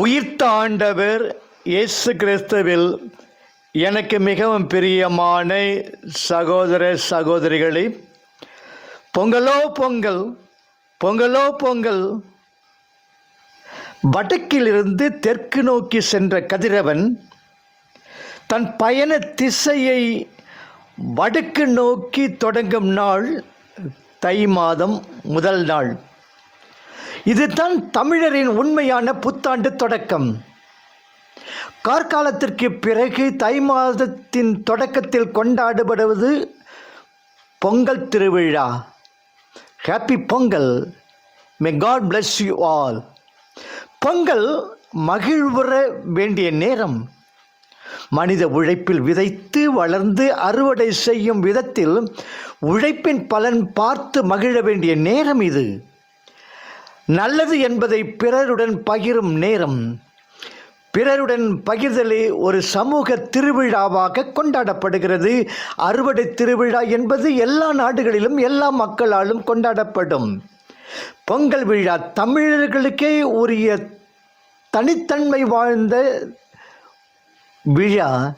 உயிர்த்த ஆண்டவர் இயேசு கிறிஸ்துவில் எனக்கு மிகவும் பிரியமான சகோதர சகோதரிகளே பொங்கலோ பொங்கல் பொங்கலோ பொங்கல். வடக்கிலிருந்து தெற்கு நோக்கி சென்ற கதிரவன் தன் பயண திசையை வடக்கு நோக்கி தொடங்கும் நாள் தை மாதம் முதல் நாள். இதுதான் தமிழரின் உண்மையான புத்தாண்டு தொடக்கம். கார்காலத்திற்கு பிறகு தை மாதத்தின் தொடக்கத்தில் கொண்டாடப்படுவது பொங்கல் திருவிழா. Happy Pongal may God bless you all Pongal மகிழ்வுற வேண்டிய நேரம். மனித உழைப்பில் விதைத்து வளர்ந்து அறுவடை செய்யும் விதத்தில் உழைப்பின் பலன் பார்த்து மகிழ வேண்டிய நேரம் இது. நல்லது என்பதை பிறருடன் பகிரும் நேரம். பிறருடன் பகிர்தலே ஒரு சமூக திருவிழாவாக கொண்டாடப்படுகிறது. அறுவடை திருவிழா என்பது எல்லா நாடுகளிலும் எல்லா மக்களாலும் கொண்டாடப்படும். பொங்கல் விழா தமிழர்களுக்கே உரிய தனித்தன்மை வாழ்ந்த விழா.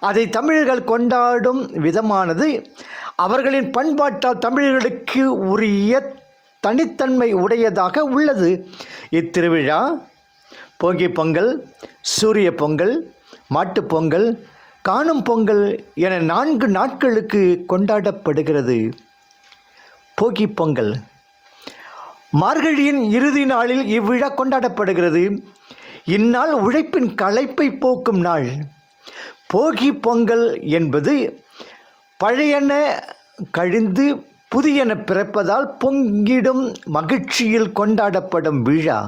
அதை தமிழர்கள் கொண்டாடும் விதமானது. அவர்களின் பண்பாட்டால் தமிழர்களுக்கு உரிய தனித்தன்மை உடையதாக உள்ளது. இத்திருவிழா போகி பொங்கல் சூரிய பொங்கல் மாட்டுப் பொங்கல் காணும் பொங்கல் என நான்கு நாட்களுக்கு கொண்டாடப்படுகிறது. போகி பொங்கல். மார்கழியின் இறுதி நாளில் இவ்விழா கொண்டாடப்படுகிறது. இந்நாள் உழைப்பின் களைப்பை போக்கும் நாள். போகி பொங்கல் என்பது பழையன கழிந்து புதியன பிறப்பதால் பொங்கிடும் மகிழ்ச்சியில் கொண்டாடப்படும் விழா.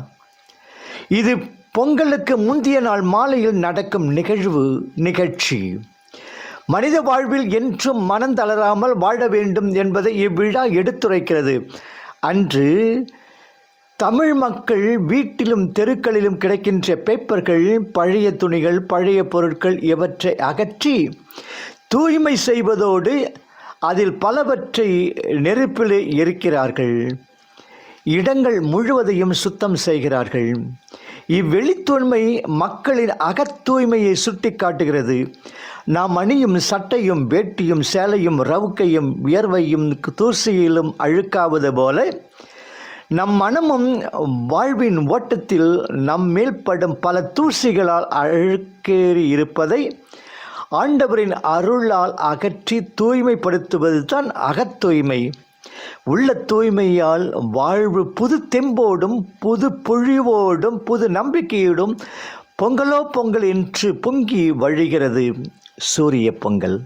இது பொங்கலுக்கு முந்தைய நாள் மாலையில் நடக்கும் நிகழ்வு நிகழ்ச்சி. மனித வாழ்வில் என்றும் மனம் தளராமல் வாழ வேண்டும் என்பதை இவ்விழா எடுத்துரைக்கிறது. அன்று தமிழ் மக்கள் வீட்டிலும் தெருக்களிலும் கிடைக்கின்ற பேப்பர்கள் பழைய துணிகள் பழைய பொருட்கள் இவற்றை அகற்றி தூய்மை செய்வதோடு அதில் பலவற்றை நெருப்பில் எரிக்கிறார்கள். இடங்கள் முழுவதையும் சுத்தம் செய்கிறார்கள். இவ்வெளித்தூய்மை மக்களின் அகத்தூய்மையை சுட்டி காட்டுகிறது நாம் அணியும் சட்டையும் வேட்டியும் சேலையும் ரவுக்கையும் வியர்வையும் தூசியிலும் அழுக்காவது போல நம் மனமும் வாழ்வின் ஓட்டத்தில் நம் மேல்படும் பல தூசிகளால் அழுக்கேறி இருப்பதை ஆண்டவரின் அருளால் அகற்றி தூய்மைப்படுத்துவது தான் அகத்தூய்மை. உள்ள தூய்மையால் வாழ்வு புது தெம்போடும் புது பொழிவோடும் புது நம்பிக்கையோடும் பொங்கலோ பொங்கல் என்று பொங்கி வழிகிறது சூரிய பொங்கல்.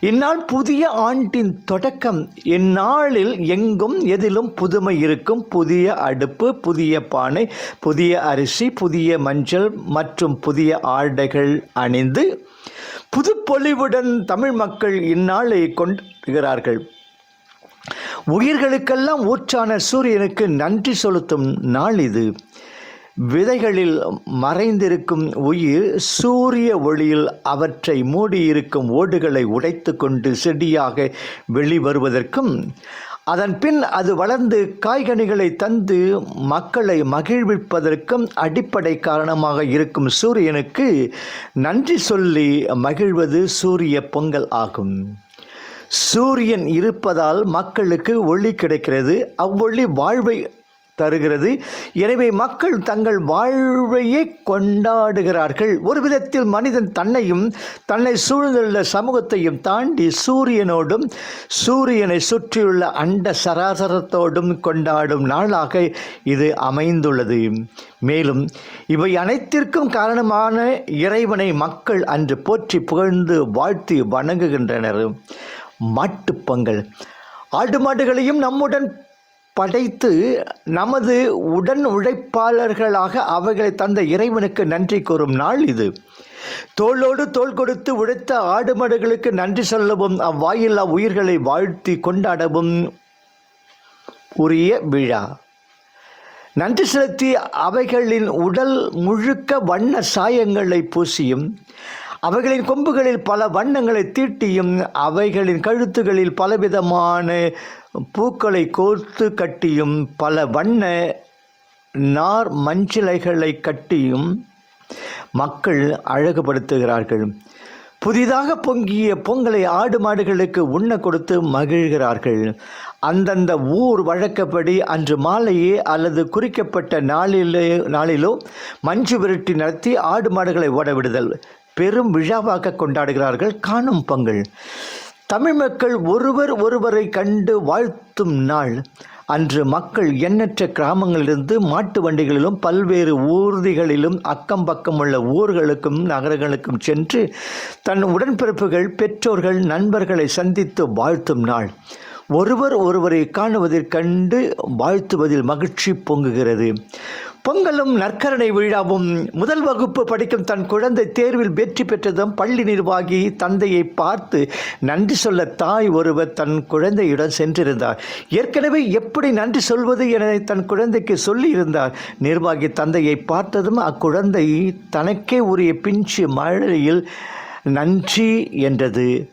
இந்நாள் புதிய ஆண்டின் தொடக்கம். இந்நாளில் எங்கும் எதிலும் புதுமை இருக்கும். புதிய அடுப்பு புதிய பானை புதிய அரிசி புதிய மஞ்சள் மற்றும் புதிய ஆடைகள் அணிந்து புதுப்பொலிவுடன் தமிழ் மக்கள் இந்நாளை கொண்டாடுகிறார்கள். உயிர்களுக்கெல்லாம் ஊற்றான சூரியனுக்கு நன்றி செலுத்தும் நாள் இது. விதைகளில் மறைந்திருக்கும் உயிர் சூரிய ஒளியில் அவற்றை மூடியிருக்கும் ஓடுகளை உடைத்து கொண்டு செடியாக வெளிவருவதற்கும் அதன் பின் அது வளர்ந்து காய்கனிகளை தந்து மக்களை மகிழ்விப்பதற்கும் அடிப்படை காரணமாக இருக்கும் சூரியனுக்கு நன்றி சொல்லி மகிழ்வது சூரிய பொங்கல் ஆகும். சூரியன் இருப்பதால் மக்களுக்கு ஒளி கிடைக்கிறது. அவ்வொளி வாழ்வை தருகிறது. எனவே மக்கள் தங்கள் வாழ்வையே கொண்டாடுகிறார்கள். ஒரு விதத்தில் மனிதன் தன்னையும் தன்னை சூழ்ந்துள்ள சமூகத்தையும் தாண்டி சூரியனோடும் சூரியனை சுற்றியுள்ள அண்ட சராசரத்தோடும் கொண்டாடும் நாளாக இது அமைந்துள்ளது. மேலும் இவை அனைத்திற்கும் காரணமான இறைவனை மக்கள் அன்று போற்றி புகழ்ந்து வாழ்த்தி வணங்குகின்றனர். மாட்டுப்பொங்கல். ஆடு மாடுகளையும் நம்முடன் படைத்து நமது உடன் உழைப்பாளர்களாக அவைகளை தந்த இறைவனுக்கு நன்றி கூறும் நாள் இது. தோளோடு தோள் கொடுத்து உழைத்த ஆடு மாடுகளுக்கு நன்றி சொல்லவும் அவ்வாயில்லா உயிர்களை வாழ்த்தி கொண்டாடவும் உரிய விழா. நன்றி செலுத்தி அவைகளின் உடல் முழுக்க வண்ண சாயங்களை பூசியும் அவைகளின் கொம்புகளில் பல வண்ணங்களை தீட்டியும் அவைகளின் கழுத்துகளில் பலவிதமான பூக்களை கோர்த்து கட்டியும் பல வண்ண நார் மஞ்சிலைகளை கட்டியும் மக்கள் அழகுபடுத்துகிறார்கள். புதிதாக பொங்கிய பொங்கலை ஆடு மாடுகளுக்கு உண்ண கொடுத்து மகிழ்கிறார்கள். அந்தந்த ஊர் வழக்கப்படி அன்று மாலையே அல்லது குறிக்கப்பட்ட நாளிலே நாளிலோ மஞ்சு விரட்டி நடத்தி ஆடு மாடுகளை ஓட விடுதல். பெரும் விழாவாக கொண்டாடுகிறார்கள். காணும் பொங்கல். தமிழ் மக்கள் ஒருவர் ஒருவரை கண்டு வாழ்த்தும் நாள். அன்று மக்கள் எண்ணற்ற கிராமங்களிலிருந்து மாட்டு வண்டிகளிலும் பல்வேறு ஊர்திகளிலும் அக்கம் பக்கம் உள்ள ஊர்களுக்கும் நகரங்களுக்கும் சென்று தன் உடன்பிறப்புகள் பெற்றோர்கள் நண்பர்களை சந்தித்து வாழ்த்தும் நாள். ஒருவர் ஒருவரை காணுவதைக் கண்டு வாழ்த்துவதில் மகிழ்ச்சி பொங்குகிறது. பொங்கலும் நற்கரணை விழாவும் முதல் வகுப்பு படிக்கும் தன் குழந்தை தேர்வில் வெற்றி பெற்றதும் பள்ளி நிர்வாகி தந்தையை பார்த்து நன்றி சொல்ல தாய் ஒருவர் தன் குழந்தையுடன் சென்றிருந்தார். ஏற்கனவே எப்படி நன்றி சொல்வது என தன் குழந்தைக்கு சொல்லியிருந்தார். நிர்வாகி தந்தையை பார்த்ததும் அக்குழந்தை தனக்கே உரிய பிஞ்சு மழையில் நன்றி என்றது.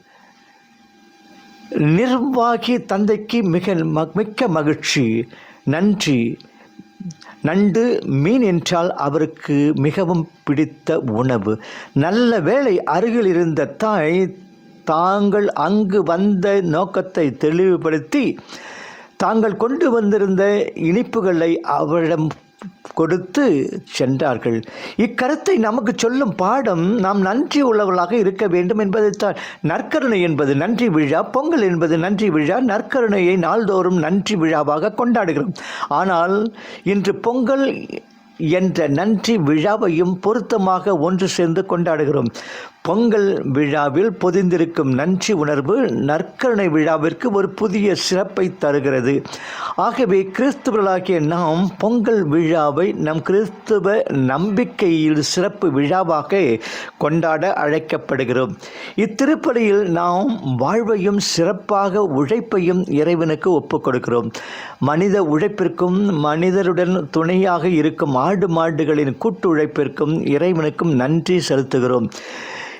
நிர்வாகி தந்தைக்கு மிக ம- மிக்க மகிழ்ச்சி. நன்றி. நண்டு மீன் என்றால் அவருக்கு மிகவும் பிடித்த உணவு. நல்ல வேளை அருகில் இருந்த தாய் தாங்கள் அங்கு வந்த நோக்கத்தை தெளிவுபடுத்தி தாங்கள் கொண்டு வந்திருந்த இனிப்புகளை அவரிடம் கொடுத்து சென்றார்கள். இக்கருத்தை நமக்கு சொல்லும் பாடம் நாம் நன்றி உள்ளவர்களாக இருக்க வேண்டும் என்பதைத்தான். நற்கருணை என்பது நன்றி விழா பொங்கல் என்பது நன்றி விழா நற்கருணையை நாள்தோறும் நன்றி விழாவாக கொண்டாடுகிறோம். ஆனால் இன்று பொங்கல் என்ற நன்றி விழாவையும் பொருத்தமாக ஒன்று சேர்ந்து கொண்டாடுகிறோம். பொங்கல் விழாவில் பொதிந்திருக்கும் நன்றி உணர்வு நற்கருணை விழாவிற்கு ஒரு புதிய சிறப்பை தருகிறது. ஆகவே கிறிஸ்துவர்களாகிய நாம் பொங்கல் விழாவை நம் கிறிஸ்துவ நம்பிக்கையில் சிறப்பு விழாவாக கொண்டாட அழைக்கப்படுகிறோம். இத்திருப்பலியில் நாம் வாழ்வையும் சிறப்பாக உழைப்பையும் இறைவனுக்கு ஒப்புக் கொடுக்கிறோம். மனித உழைப்பிற்கும் மனிதருடன் துணையாக இருக்கும் ஆடு மாடுகளின் கூட்டுழைப்பிற்கும் இறைவனுக்கும் நன்றி செலுத்துகிறோம்.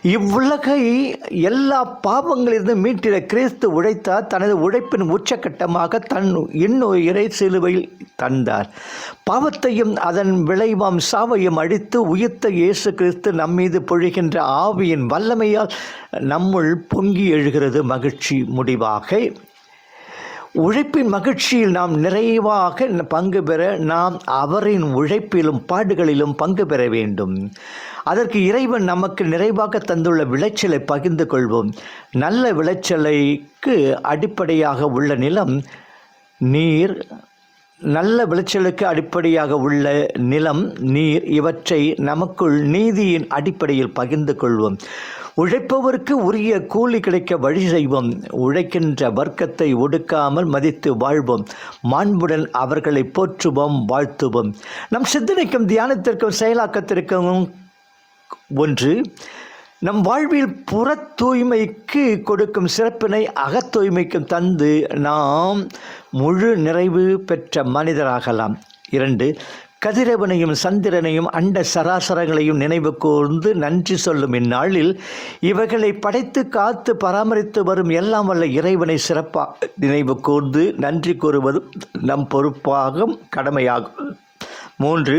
இவ்வுலகை எல்லா பாவங்களிலிருந்து மீட்டிட கிறிஸ்து உழைத்தார். தனது உழைப்பின் உச்சக்கட்டமாக தன் இன்னுயிரை சிலுவையில் தந்தார். பாவத்தையும் அதன் விளைவாம் சாவையும் அழித்து உயிர்த்த இயேசு கிறிஸ்து நம்மீது பொழிகின்ற ஆவியின் வல்லமையால் நம்முள் பொங்கி எழுகிறது மகிழ்ச்சி முடிவாக. உழைப்பின் மகிழ்ச்சியில் நாம் நிறைவாக பங்கு பெற நாம் அவரின் உழைப்பிலும் பாடுகளிலும் பங்கு பெற வேண்டும். அதற்கு இறைவன் நமக்கு நிறைவாக தந்துள்ள விளைச்சலை பகிர்ந்து கொள்வோம். நல்ல விளைச்சலைக்கு அடிப்படையாக உள்ள நிலம் நீர் நல்ல விளைச்சலுக்கு அடிப்படையாக உள்ள நிலம் நீர் இவற்றை நமக்குள் நீதியின் அடிப்படையில் பகிர்ந்து கொள்வோம். உழைப்பவருக்கு உரிய கூலி கிடைக்க வழி செய்வோம். உழைக்கின்ற வர்க்கத்தை ஒடுக்காமல் மதித்து வாழ்வோம். மாண்புடன் அவர்களை போற்றுவோம் வாழ்த்துவோம். நம் சிந்தனைக்கும் தியானத்திற்கும் செயலாக்கத்திற்கும் ஒன்று நம் வாழ்வில் புற தூய்மைக்கு கொடுக்கும் சிறப்பினை அகத் தூய்மைக்கும் தந்து நாம் முழு நிறைவு பெற்ற மனிதராகலாம். இரண்டு கதிரவனையும் சந்திரனையும் அண்ட சராசரங்களையும் நினைவு கூர்ந்து நன்றி சொல்லும் இந்நாளில் இவைகளை படைத்து காத்து பராமரித்து வரும் எல்லாம் வல்ல இறைவனை சிறப்பாக நினைவு கூர்ந்து நன்றி கூறுவதும் நம் பொறுப்பாகும் கடமையாகும். மூன்று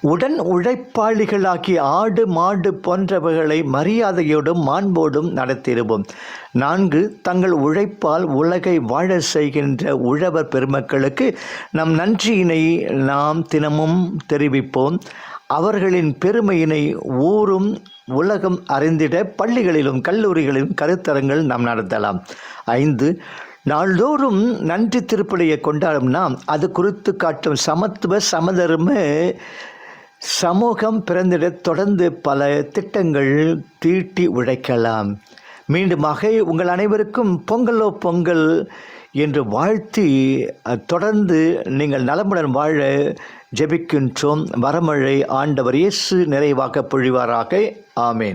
உடன் உழைப்பாளிகளாகிய ஆடு மாடு போன்றவைகளை மரியாதையோடும் மாண்போடும் நடத்திடுவோம். நான்கு தங்கள் உழைப்பால் உலகை வாழ செய்கின்ற உழவர் பெருமக்களுக்கு நம் நன்றியினை நாம் தினமும் தெரிவிப்போம். அவர்களின் பெருமையினை ஊரும் உலகம் அறிந்திட பள்ளிகளிலும் கல்லூரிகளிலும் கருத்தரங்கள் நாம் நடத்தலாம். ஐந்து நாள்தோறும் நன்றி திருப்பலியை கொண்டாடும் நாம். அது குறித்து காட்டும் சமத்துவ சமதர்ம சமூகம் பிறந்திட தொடர்ந்து பல திட்டங்கள் தீட்டி உழைக்கலாம். மீண்டுமாக உங்கள் அனைவருக்கும் பொங்கலோ பொங்கல் என்று வாழ்த்தி தொடர்ந்து நீங்கள் நலமுடன் வாழ ஜெபிக்கின்றோம். வரமழை ஆண்டவர் இயேசு நிறைவாக பொழிவாராக. ஆமேன்.